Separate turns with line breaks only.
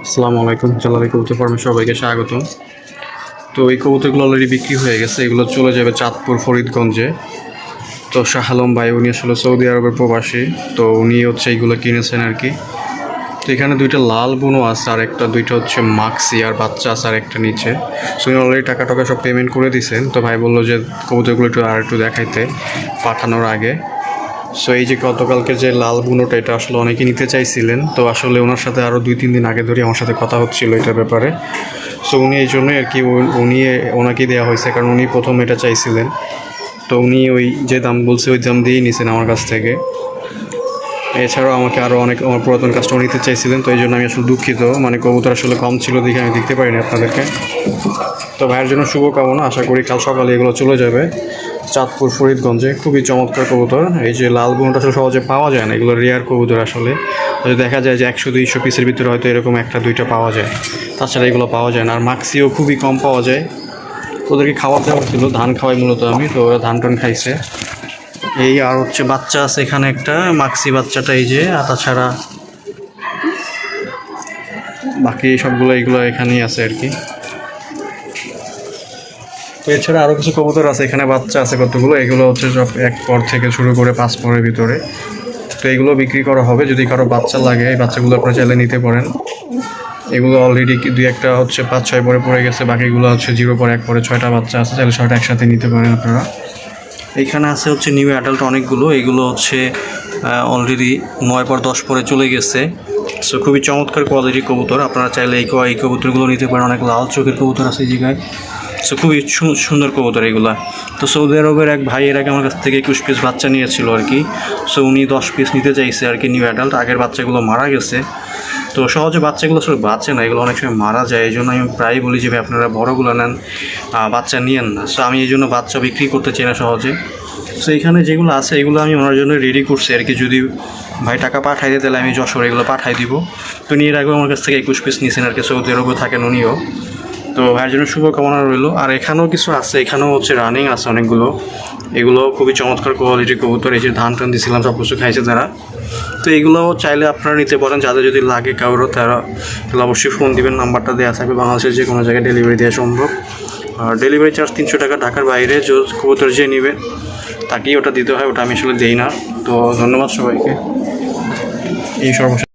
আসসালামু আলাইকুম, জালালি কবুতর ফার্মে সবাইকে স্বাগত তো এই কবুতরগুলো অলরেডি বিক্রি হয়ে গেছে, এগুলো চলে যাবে চাঁদপুর, ফরিদগঞ্জে। তো শাহ আলম ভাই, উনি আসলে সৌদি আরবের প্রবাসী, তো উনি হচ্ছে এইগুলো কিনেছেন আর কি। তো এখানে দুইটা লাল বুনো আছে, আর একটা দুইটা হচ্ছে মাক্সি, আর বাচ্চা আছে আর একটা নিচে। সো উনি অলরেডি টাকা টাকা সব পেমেন্ট করে দিয়েছেন তো ভাই বলল যে কবুতরগুলো একটু আর একটু দেখাইতে, পাঠানোর আগে। সো এই যে গতকালকে যে লাল বুনোটা, এটা আসলে অনেকে নিতে চাইছিলেন। তো আসলে ওনার সাথে আরও দুই, তিন দিন আগে ধরে আমার সাথে কথা হচ্ছিল এটার ব্যাপারে। সো উনি এই জন্যই আর কি উনি ওনাকেই দেওয়া হয়েছে, কারণ উনি প্রথম এটা চাইছিলেন। তো উনি ওই যে দাম বলছে, ওই দাম দিয়েই নিছেন আমার কাছ থেকে। এছাড়াও আমাকে আরও অনেক, আমার পুরাতন কাস্টমার নিতে চাইছিলেন, তো এই জন্য আমি আসলে দুঃখিত। মানে কবুতর আসলে কম ছিল দেখে আমি দেখতে পারিনি আপনাদেরকে। তো ভাইয়ের জন্য শুভকামনা, আশা করি কাল সকালে এগুলো চলে যাবে। চাঁদপুর ফরিদগঞ্জে, খুবই চমৎকার কবুতর। এই যে লাল বুনটা আসলে সহজে পাওয়া যায় না, এগুলো রেয়ার কবুতর আসলে। দেখা যায় যে একশো, দুইশো পিসের ভিতরে হয়তো এরকম একটা, দুইটা পাওয়া যায়। তাছাড়া এগুলো পাওয়া যায় না, আর মাক্সিও খুবই কম পাওয়া যায়। ওদেরকে খাওয়া দেওয়া ছিল ধান খাওয়াই মূলত আমি, তো ওরা ধান টান খাইছে। এই আর হচ্ছে বাচ্চা আছে এখানে একটা মাক্সি বাচ্চাটা এই যে, আর তাছাড়া বাকি সবগুলো এগুলো এখানেই আছে আর কি। এছাড়া আরও কিছু কবুতর আছে, এখানে বাচ্চা আছে কতগুলো, এগুলো হচ্ছে সব এক পর থেকে শুরু করে পাঁচ পরের ভিতরে। তো এগুলো বিক্রি করা হবে, যদি কারও বাচ্চা লাগে, এই বাচ্চাগুলো আপনারা চাইলে নিতে পারেন। এগুলো অলরেডি দুই একটা হচ্ছে পাঁচ, ছয় পরে পড়ে গেছে, বাকিগুলো হচ্ছে জিরো পরে, এক পরে ছয়টা বাচ্চা আছে, চাইলে ছয়টা একসাথে নিতে পারেন আপনারা। এইখানে আছে হচ্ছে নিউ অ্যাডাল্ট অনেকগুলো, এগুলো হচ্ছে অলরেডি নয় পর দশ পরে চলে গেছে। সো খুবই চমৎকার কোয়ালিটির কবুতর, আপনারা চাইলে এই কবুতরগুলো নিতে পারেন, অনেক লাল চোখের কবুতর আছে এই জায়গায়। সো খুবই সুন্দর কবুতর এগুলা। তো সৌদি আরবের এক ভাই এর আগে আমার কাছ থেকে একুশ পিস বাচ্চা নিয়েছিল আর কি। সো উনি দশ পিস নিতে চাইছে আর কি নিউ অ্যাডাল্ট আগের বাচ্চাগুলো মারা গেছে। তো সহজে বাচ্চাগুলো আসলে বাঁচে না, এগুলো অনেক সময় মারা যায়। এই জন্য আমি প্রায়ই বলি যে আপনারা বড়গুলো নেন বাচ্চা নিয়েন না। সো আমি এই জন্য বাচ্চা বিক্রি করতে চাই না সহজে। সো এখানে যেগুলো আছে, এগুলো আমি ওনার জন্য রেডি করছি আর কি। যদি ভাই টাকা পাঠাই দেয়, তাহলে আমি যশোর এগুলো পাঠাই দিব। তো এর আগেও আমার কাছ থেকে একুশ পিস নিয়েছেন আর কি, সৌদি আরবে থাকেন উনিও। তো ভাইয়ের জন্য শুভকামনা রইল। আর এখানেও কিছু আছে, এখানেও হচ্ছে রানিং আছে অনেকগুলো। এগুলো খুবই চমৎকার কোয়ালিটির কবুতর, এই যে ধান টান দিয়েছিলাম সব কিছু খাইছে তারা তো এগুলো চাইলে আপনারা নিতে পারেন, যাদের যদি লাগে কারোর তারা তাহলে অবশ্যই ফোন দিবেন নাম্বারটা দেওয়া থাকবে, বাংলাদেশের যে কোনো জায়গায় ডেলিভারি দেওয়া সম্ভব। আর ডেলিভারি চার্জ তিনশো টাকা, ঢাকার বাইরে কবুতর যে নেবে, তাকেই ওটা দিতে হয়, ওটা আমি আসলে দিই না। তো ধন্যবাদ সবাইকে। এই সর্বশেষ।